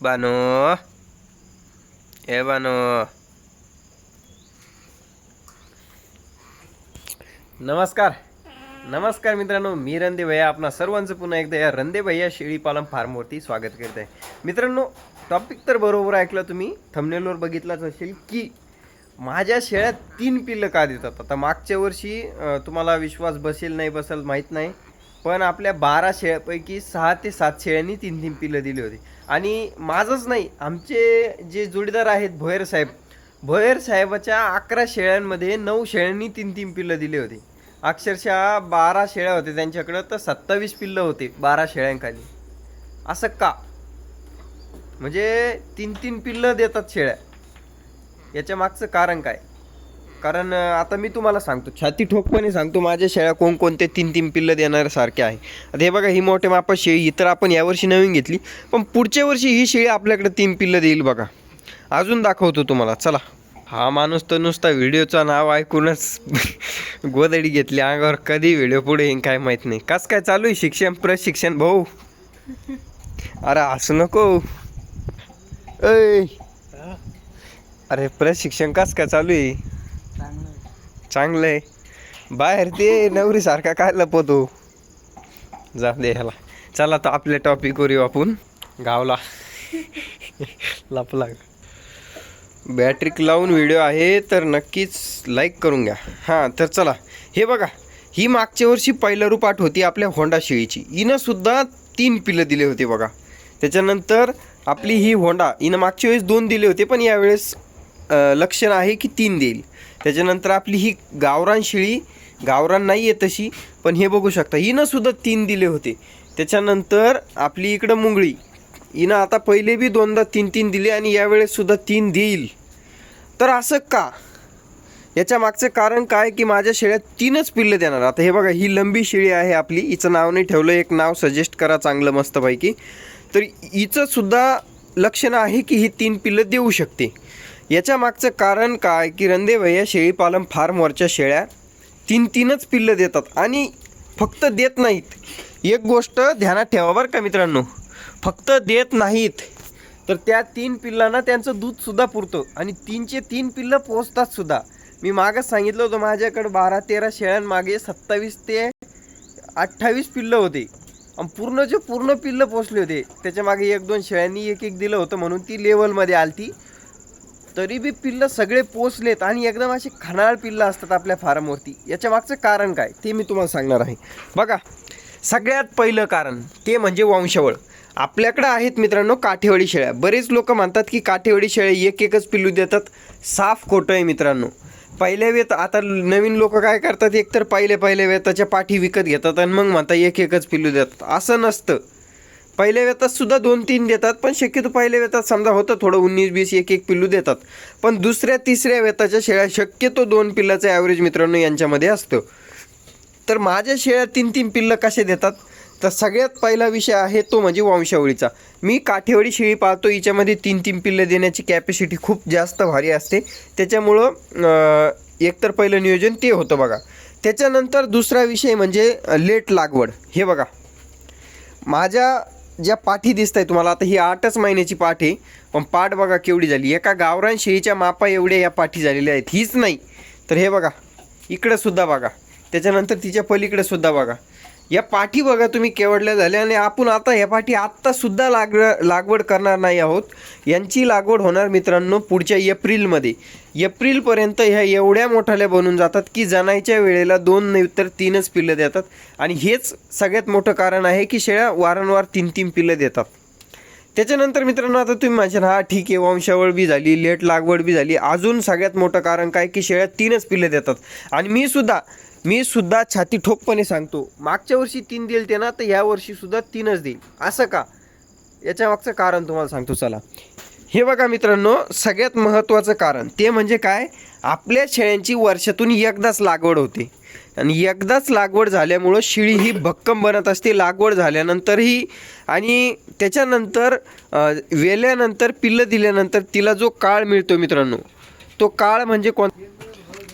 बानो ए बानो नमस्कार. नमस्कार मित्रांनो मी रंदे भैया. आपणा सर्वांचं पुन्हा एकदा या रंदे भैया शेळी पालन फार्मवरती स्वागत करत आहे मित्रांनो टॉपिक तर बरोबर ऐकलं तुम्ही. थंबनेलवर बघितलाच असेल की माझ्या शेळ्यात तीन पिल्लं का देतात? आता मागच्या वर्षी तुम्हाला विश्वास बसेल नाही बसेल माहीत नाही. पण आपल्या बारा शेळ्यापैकी सहा ते सात शेळ्यांनी तीन तीन पिल्लं दिली होती. आणि माझंच नाही आमचे जे जोडीदार आहेत भोयर साहेब भोयर साहेबाच्या अकरा शेळ्यांमध्ये नऊ शेळ्यांनी तीन तीन पिल्लं दिली होती. अक्षरशः बारा शेळ्या होते त्यांच्याकडं तर सत्तावीस पिल्लं होते बारा शेळ्यांखाली. असं का? म्हणजे तीन तीन पिल्लं देतात शेळ्या. याच्या मागचं कारण काय? कारण आता मी तुम्हाला सांगतो छाती ठोकपणे सांगतो माझ्या शेळ्या कोणकोणते तीन तीन पिल्लं देणाऱ्यासारखे आहे. आता हे बघा ही मोठ्या मापा शेळी ही तर आपण यावर्षी नवीन घेतली पण पुढच्या वर्षी ही शेळी आपल्याकडे तीन पिल्लं देईल बघा. अजून दाखवतो तुम्हाला चला. हा माणूस तर नुसता व्हिडिओचं नाव ऐकूनच गोदडी घेतली अंगावर कधी व्हिडिओ पुढे येईन काय माहीत नाही. कस काय चालू आहे शिक्षण प्रशिक्षण भाऊ? अरे असू नको. ऐ. अरे प्रशिक्षण कस काय चालू आहे? चांगलं आहे. बाहेर ते नवरीसारखा काय लपवतो जा दे ह्याला. चला तर आपल्या टॉपिकवर येऊ आपण. गावला. लपला. बॅटरीक लावून व्हिडिओ आहे तर नक्कीच लाईक करून घ्या. हां तर चला. हे बघा ही मागच्या वर्षी पहिलं रूपाट होती आपल्या होंडा शेळीची. हिनंसुद्धा तीन पिलं दिले होते बघा. त्याच्यानंतर आपली ही होंडा हिनं मागच्या वेळेस दोन दिले होते पण यावेळेस लक्षण आहे की तीन देईल. त्याच्यानंतर आपली ही गावरान शेळी गावरान नाही आहे तशी पण हे बघू शकता हिनं सुद्धा तीन दिले होते. त्याच्यानंतर आपली इकडं मुंगळी हिनं आता पहिले बी दोनदा तीन तीन दिले आणि यावेळेससुद्धा तीन देईल. तर असं का? याच्या मागचं कारण काय की माझ्या शेळ्यात तीनच पिल्लं देणार. आता हे बघा ही लंबी शेळी आहे आपली हिचं नाव नाही ठेवलं एक नाव सजेस्ट करा चांगलं मस्तपैकी. तर हिचंसुद्धा लक्षणं लक्षण आहे की ही तीन पिल्लं देऊ शकते. याच्या मागचं कारण काय? की रंदे भैया शेळीपालन फार्मवरच्या शेळ्या तीन तीनच पिल्लं देतात आणि फक्त देत नाहीत. एक गोष्ट ध्यानात ठेवा बरं का मित्रांनो. फक्त देत नाहीत. तर त्या तीन पिल्लांना त्यांचं दूधसुद्धा पुरतं आणि तीनचे तीन पिल्लं पोचतातसुद्धा मी मागच सांगितलं होतं माझ्याकडे बारा तेरा शेळ्यांमागे सत्तावीस ते अठ्ठावीस पिल्लं होते. आणि पूर्ण जे पूर्ण पिल्लं पोचले होते. त्याच्यामागे एक दोन शेळ्यांनी एक एक दिलं होतं म्हणून ती लेवलमध्ये आलती. तरी बी पिल्लं सगळे पोचलेत आणि एकदम अशी खणाळ पिल्लं असतात आपल्या फार्मवरती. याच्या मागचं कारण काय? ते मी तुम्हाला सांगणार आहे. बघा सगळ्यात पहिलं कारण ते म्हणजे वंशावळ. आपल्याकडं आहेत मित्रांनो काठेवाडी शेळ्या. बरेच लोक म्हणतात की काठेवाडी शेळ्या एक एकच पिल्लू देतात. साफ खोटं आहे मित्रांनो. पहिल्या वेत आता नवीन लोक काय करतात? एकतर पहिले पहिले वेताच्या पाठी विकत घेतात आणि मग म्हणतात एक एकच पिल्लू देतात. असं नसतं. पहिल्या वेतात सुद्धा दोन तीन देतात पण शक्यतो पहिल्या वेतात समजा होतं थोडं उन्नीस बीस एक एक पिल्लू देतात. पण दुसऱ्या तिसऱ्या वेताच्या शेळ्या शक्यतो दोन पिल्लाचं ॲव्हरेज मित्रांनो यांच्यामध्ये असतं. तर माझ्या शेळ्या तीन तीन पिल्लं कसे देतात? तर सगळ्यात पहिला विषय आहे तो म्हणजे वंशावळीचा. मी काठेवाडी शेळी पाळतो हिच्यामध्ये तीन तीन पिल्लं देण्याची कॅपॅसिटी खूप जास्त भारी असते. त्याच्यामुळं एकतर पहिलं नियोजन ते होतं बघा. त्याच्यानंतर दुसरा विषय म्हणजे लेट लागवड. हे बघा. माझ्या ज्या पाठी दिसत आहे तुम्हाला आता ही आठच महिन्याची पाठ आहे पण पाठ बघा केवढी झाली. एका गावरान शेळीच्या मापा एवढ्या या पाठी झालेल्या आहेत. हीच नाही. तर हे बघा इकडं सुद्धा बघा. त्याच्यानंतर तिच्या पलीकडे सुद्धा बघा. या पाठी बघा तुम्ही केवडल्या झाल्या आणि आपण आता ह्या पाठी आत्तासुद्धा लाग लागवड करणार नाही आहोत. यांची लागवड होणार मित्रांनो पुढच्या एप्रिलमध्ये. एप्रिलपर्यंत ह्या एवढ्या मोठाल्या बनून जातात की जनायच्या वेळेला दोन नाही तर तीनच पिल्लं देतात. आणि हेच सगळ्यात मोठं कारण आहे की शेळ्या वारंवार तीन तीन पिल्लं देतात. त्याच्यानंतर मित्रांनो आता तुम्ही माझ्या हा ठीक आहे वंशावळ बी झाली लेट लागवड बी झाली. अजून सगळ्यात मोठं कारण काय की शेळ्या तीनच पिल्लं देतात. आणि मी सुद्धा मी सुद्धा छाती ठोकपणे सांगतो मागच्या वर्षी तीन देईल ते ना तर ह्या वर्षी सुद्धा तीनच देईल. असं का? याच्या मागचं कारण तुम्हाला सांगतो चला. हे बघा मित्रांनो सगळ्यात महत्त्वाचं कारण ते म्हणजे काय? आपल्या शेळ्यांची वर्षातून एकदाच लागवड होते. आणि एकदाच लागवड झाल्यामुळं शिळी ही भक्कम बनत असते लागवड झाल्यानंतरही. आणि त्याच्यानंतर वेल्यानंतर पिल्लं दिल्यानंतर तिला जो काळ मिळतो मित्रांनो तो काळ म्हणजे कोण?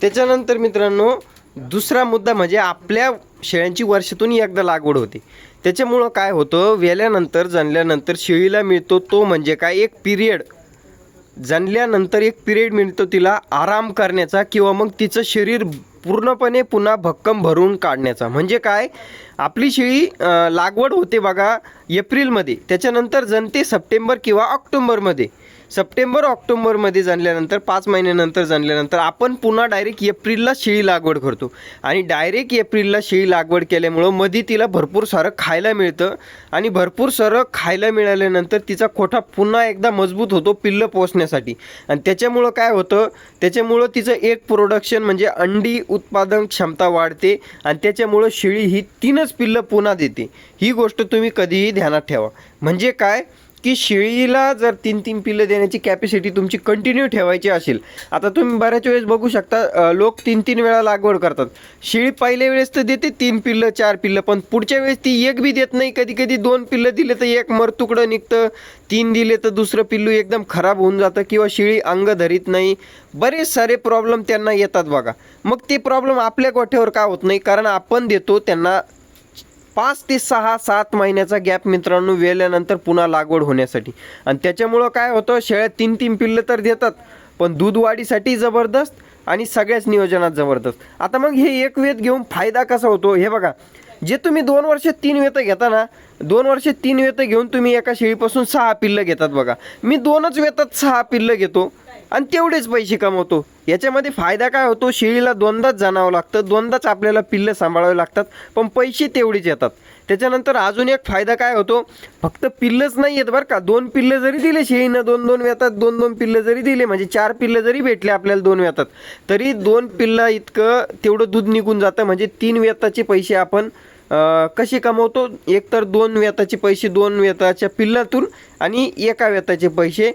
त्याच्यानंतर मित्रांनो दुसरा मुद्दा म्हणजे आपल्या शेळ्यांची वर्षातून एकदा लागवड होते. त्याच्यामुळं काय होतं? वेल्यानंतर जणल्यानंतर शेळीला मिळतो तो म्हणजे काय? एक पिरियड. जणल्यानंतर एक पिरियड मिळतो तिला आराम करण्याचा किंवा मग तिचं शरीर पूर्णपणे पुन्हा भक्कम भरून काढण्याचा. म्हणजे काय? आपली शेळी लागवड होते बघा एप्रिलमध्ये. त्याच्यानंतर जनते सप्टेंबर किंवा ऑक्टोंबरमध्ये. सप्टेंबर ऑक्टोबरमध्ये जाणल्यानंतर पाच महिन्यानंतर जाणल्यानंतर आपण पुन्हा डायरेक्ट एप्रिलला शेळी लागवड करतो. आणि डायरेक्ट एप्रिलला शेळी लागवड केल्यामुळं मध्ये तिला भरपूर सारं खायला मिळतं आणि भरपूर सारं खायला मिळाल्यानंतर तिचा खोठा पुन्हा एकदा मजबूत होतो पिल्लं पोचण्यासाठी आणि त्याच्यामुळं काय होतं? त्याच्यामुळं तिचं एक प्रोडक्शन म्हणजे अंडी उत्पादन क्षमता वाढते आणि त्याच्यामुळं शेळी ही तीनच पिल्लं पुन्हा देते. ही गोष्ट तुम्ही कधीही ध्यानात ठेवा. म्हणजे काय? की शेळीला जर तीन तीन पिल्लं देण्याची कॅपॅसिटी तुमची कंटिन्यू ठेवायची असेल आता तुम्ही बऱ्याच वेळेस बघू शकता लोक तीन तीन वेळा लागवड करतात. शेळी पहिल्या वेळेस तर देते तीन पिल्लं चार पिल्लं पण पुढच्या वेळेस ती एक बी देत नाही. कधी कधी दोन पिल्लं दिले तर एक मरतुकडं निघतं तीन दिले तर दुसरं पिल्लू एकदम खराब होऊन जातं किंवा शेळी अंग धरीत नाही. बरेच सारे प्रॉब्लेम त्यांना येतात बघा. मग ते प्रॉब्लेम आपल्या गोठ्यावर का होत नाही? कारण आपण देतो त्यांना पाच ते सहा सात महिन्याचा गॅप मित्रांनो वेल्यानंतर पुन्हा लागवड होण्यासाठी. आणि त्याच्यामुळं काय होतं शेळ्या तीन तीन पिल्लं तर देतात पण दूध वाढीसाठी जबरदस्त आणि सगळ्याच नियोजनात जबरदस्त. आता मग हे एक वेत घेऊन फायदा कसा होतो? हे बघा जे तुम्ही दोन वर्ष तीन वेतं घेता ना दोन वर्ष तीन वेतं घेऊन तुम्ही एका शेळीपासून सहा पिल्लं घेतात बघा. मी दोनच वेतात सहा पिल्लं घेतो आणि तेवढेच पैसे कमवतो. याच्यामध्ये फायदा काय होतो? शेळीला दोनदाच जाणावं लागतं. दोनदाच आपल्याला पिल्लं सांभाळावे लागतात. पण पैसे तेवढेच येतात. त्याच्यानंतर अजून एक फायदा काय होतो? फक्त पिल्लंच नाही येत बरं का. दोन पिल्लं जरी दिले शेळीनं दोन दोन वेतात दोन दोन पिल्लं जरी दिले म्हणजे चार पिल्लं जरी भेटले आपल्याला दोन वेतात तरी दोन पिल्ला इतकं तेवढं दूध निघून जातं. म्हणजे तीन वेताचे पैसे आपण कसे कमवतो? एक तर दोन वेताचे पैसे दोन वेताच्या पिल्लातून आणि एका वेताचे पैसे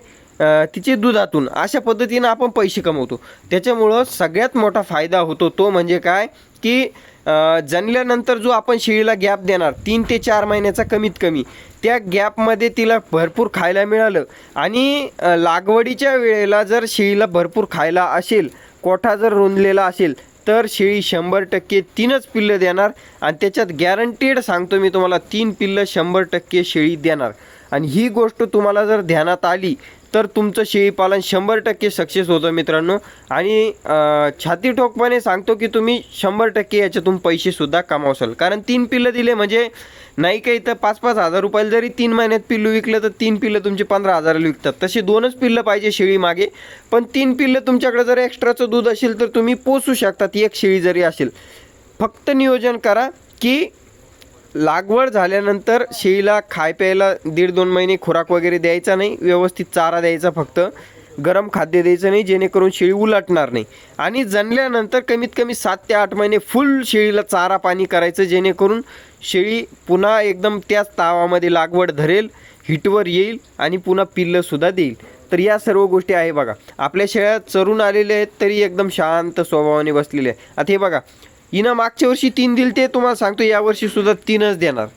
तिचे दुधातून अशा पद्धतीनं आपण पैसे कमवतो. त्याच्यामुळं सगळ्यात मोठा फायदा होतो तो म्हणजे काय? की अं, जणल्यानंतर जो आपण शेळीला गॅप देणार तीन ते चार महिन्याचा कमीत कमी त्या गॅपमध्ये तिला भरपूर खायला मिळालं. आणि लागवडीच्या वेळेला जर शेळीला भरपूर खायला असेल कोठा जर रुंदलेला असेल तर शेळी शंभर टक्के तीनच पिल्लं देणार आणि त्याच्यात गॅरंटीड सांगतो मी तुम्हाला तीन पिल्लं शंभर टक्के शेळी देणार. आणि ही गोष्ट तुम्हाला जर ध्यानात आली तर तुमचं शेळीपालन शंभर टक्के सक्सेस होतं मित्रांनो. आणि छाती ठोकपणे सांगतो की तुम्ही शंभर टक्के याच्यातून पैसेसुद्धा कमावसाल. कारण तीन पिल्लं दिले म्हणजे नाही काही तर पाच पाच हजार रुपयाला जरी तीन महिन्यात पिल्लू विकलं तर तीन पिल्लं तुमचे पंधरा हजाराला विकतात. तसे दोनच पिल्लं पाहिजे शेळी मागे. पण तीन पिल्लं तुमच्याकडे जर एक्स्ट्राचं दूध असेल तर तुम्ही पोचू शकतात. एक शेळी जरी असेल. फक्त नियोजन करा की लागवड झाल्यानंतर शेळीला खाय प्यायला दीड दोन महिने खुराक वगैरे द्यायचा नाही व्यवस्थित चारा द्यायचा फक्त. गरम खाद्य द्यायचं नाही जेणेकरून शेळी उलटणार नाही. आणि जणल्यानंतर कमीत कमी सात ते आठ महिने फुल शेळीला चारा पाणी करायचं जेणेकरून शेळी पुन्हा एकदम त्याच तावामध्ये लागवड धरेल हिटवर येईल आणि पुन्हा पिल्लंसुद्धा देईल. तर या सर्व गोष्टी आहे बघा. आपल्या शेळ्या चरून आलेल्या आहेत तरी एकदम शांत स्वभावाने बसलेले आहे आता हे बघा इना मागच्या वर्षी तीन दिल ते तुम्हाला सांगतो यावर्षी सुद्धा तीनच देणार.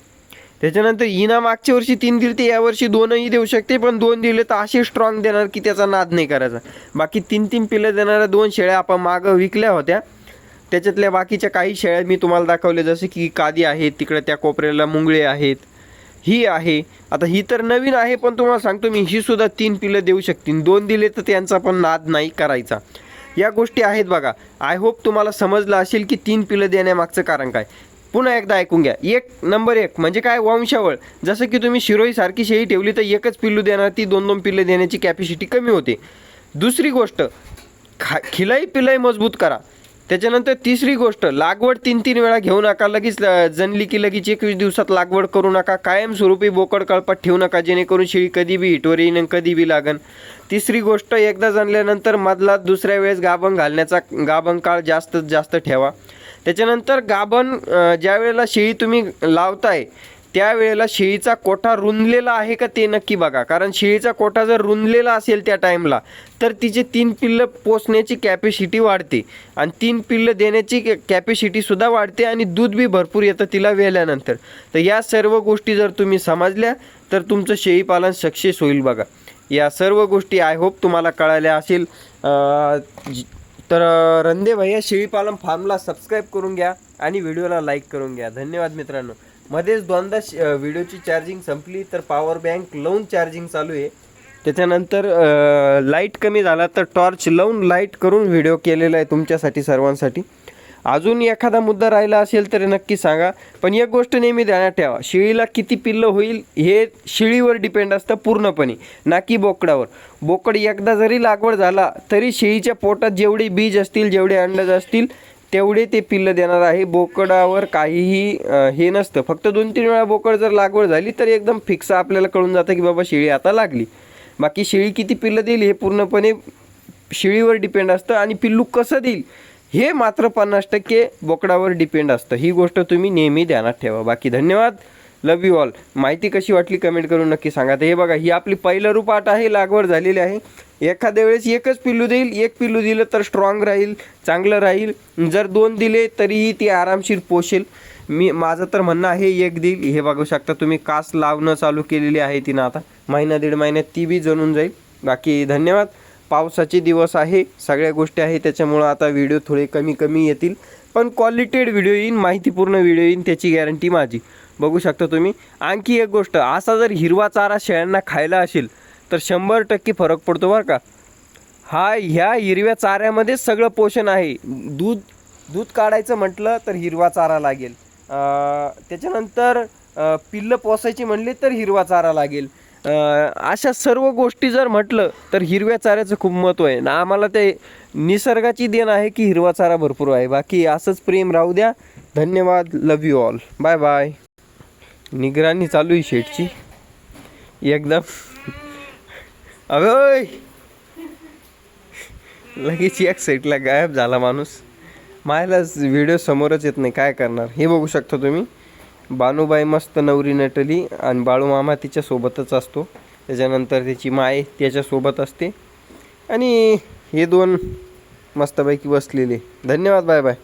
त्याच्यानंतर इना मागच्या वर्षी तीन दिल ते यावर्षी दोनही देऊ शकते पण दोन दिले तर असे स्ट्रॉंग देणार की त्याचा नाद नाही करायचा. बाकी तीन तीन पिलं देणाऱ्या दोन शेळ्या आपण मागं विकल्या होत्या. त्याच्यातल्या बाकीच्या काही शेळ्या मी तुम्हाला दाखवल्या जसे की कादी आहेत तिकडे त्या कोपऱ्याला मुंगळे आहेत ही आहे. आता ही तर नवीन आहे पण तुम्हाला सांगतो मी ही सुद्धा तीन पिलं देऊ शकतील दोन दिले तर त्यांचा पण नाद नाही करायचा. या गोष्टी आहेत बघा. आय होप तुम्हाला समजलं असेल की तीन पिलं देण्यामागचं कारण काय. पुन्हा एकदा ऐकून घ्या. एक नंबर एक म्हणजे काय? वंशावळ. जसं की तुम्ही शिरोईसारखी शेळी ठेवली तर एकच पिल्लू देणार ती दोन दोन पिल्लं देण्याची कॅपॅसिटी कमी होते. दुसरी गोष्ट खा खिलाई पिलाई मजबूत करा. त्याच्यानंतर तिसरी गोष्ट लागवड तीन तीन वेळा घेऊ नका. लगेच जणली जनली की लगेच एकवीस दिवसात लागवड करू नका. कायमस्वरूपी बोकड कळपात ठेवू नका जेणेकरून शेळी कधी बी हिटवर येईन कधी बी लागन. तिसरी गोष्ट एकदा जणल्यानंतर मधला दुसऱ्या वेळेस गाभण घालण्याचा गाभण काळ जास्तीत जास्त ठेवा. त्याच्यानंतर गाभण ज्या वेळेला शेळी तुम्ही लावताय त्यावेळेला शेळीचा कोठा रुंदलेला आहे का ते नक्की बघा. कारण शेळीचा कोठा जर रुंदलेला असेल त्या टाईमला तर तिचे तीन पिल्लं पोचण्याची कॅपॅसिटी वाढते. आणि तीन पिल्लं देण्याची कॅपॅसिटीसुद्धा वाढते आणि दूध बी भरपूर येतं तिला वेल्यानंतर. तर या सर्व गोष्टी जर तुम्ही समजल्या तर तुमचं शेळीपालन सक्सेस होईल बघा. या सर्व गोष्टी आय होप तुम्हाला कळाल्या असेल. तर रंदे भैया शेळीपालन फार्मला सबस्क्राईब करून घ्या आणि व्हिडिओला लाईक करून घ्या. धन्यवाद मित्रांनो. मध्येच दोनदा श- व्हिडिओची चार्जिंग संपली तर पॉवर बँक लावून चार्जिंग चालू आहे. त्याच्यानंतर लाइट कमी झाला तर टॉर्च लावून लाइट करून व्हिडिओ केलेला आहे तुमच्यासाठी सर्वांसाठी. अजून एखादा मुद्दा राहिला असेल तर नक्की सांगा. पण एक गोष्ट नेहमी ध्यानात ठेवा. शेळीला किती पिल्लं होईल हे शेळीवर डिपेंड असतं पूर्णपणे ना की बोकडावर. बोकड एकदा जरी लागवड झाला तरी शेळीच्या पोटात जेवढे बीज असतील जेवढे अंडज असतील तेवढे ते पिल्लं देणार आहे. बोकडावर काहीही हे नसतं. फक्त दोन तीन वेळा बोकड जर लागवड झाली तर एकदम फिक्स आपल्याला कळून जातं की बाबा शेळी आता लागली. बाकी शेळी किती पिल्लं देईल हे पूर्णपणे शेळीवर डिपेंड असतं आणि पिल्लू कसं देईल? हे मात्र पन्नास टक्के बोकडावर डिपेंड असतं. ही गोष्ट तुम्ही नेहमी ध्यानात ठेवा. बाकी धन्यवाद. लव यू ऑल माहिती कशी वाटली कमेंट करून नक्की सांगा. तर हे बघा ही आपली पहिलं रूपाट आहे लागवड झालेली आहे. एखाद्या वेळेस एकच पिल्लू देईल. एक पिल्लू दिलं तर स्ट्रॉंग राहील चांगलं राहील. जर दोन दिले तरीही ती आरामशीर पोषेल. मी माझं तर म्हणणं आहे एक देईल. हे बघू शकता तुम्ही कास लावणं चालू केलेली आहे तिनं आता. महिना दीड महिन्यात ती बी जणून जाईल. बाकी धन्यवाद. पावसाचे दिवस आहे सगळ्या गोष्टी आहे त्याच्यामुळं आता व्हिडिओ थोडे कमी कमी येतील. पण क्वालिटेड व्हिडिओ येईन माहितीपूर्ण व्हिडिओ येईन त्याची गॅरंटी माझी. बघू शकता तुम्ही. आणखी एक गोष्ट असा जर हिरवा चारा शेळ्यांना खायला असेल तर शंभर टक्के फरक पडतो बरं का. हा ह्या हिरव्या चाऱ्यामध्ये सगळं पोषण आहे. दूध दूध काढायचं म्हटलं तर हिरवा चारा लागेल. त्याच्यानंतर पिल्लं पोसायची म्हणली तर हिरवा चारा लागेल. अशा सर्व गोष्टी जर म्हटलं तर हिरव्या चाऱ्याचं खूप महत्त्व आहे. ना आम्हाला ते निसर्गाची देण आहे की हिरवा चारा भरपूर आहे. बाकी असंच प्रेम राहू द्या. धन्यवाद. Love you all bye bye निगराणी चालू आहे शेटची एकदम. अबे लगेच एक साईडला गायब झाला माणूस. मायलाच व्हिडिओ समोरच येत नाही. काय करणार? हे बघू शकता तुम्ही. बानूबाई मस्त नवरी नटली आणि बाळूमामा तिच्यासोबतच असतो. त्याच्यानंतर त्याची माय त्याच्यासोबत असते. आणि हे दोन मस्तपैकी बसलेले. धन्यवाद बाय बाय.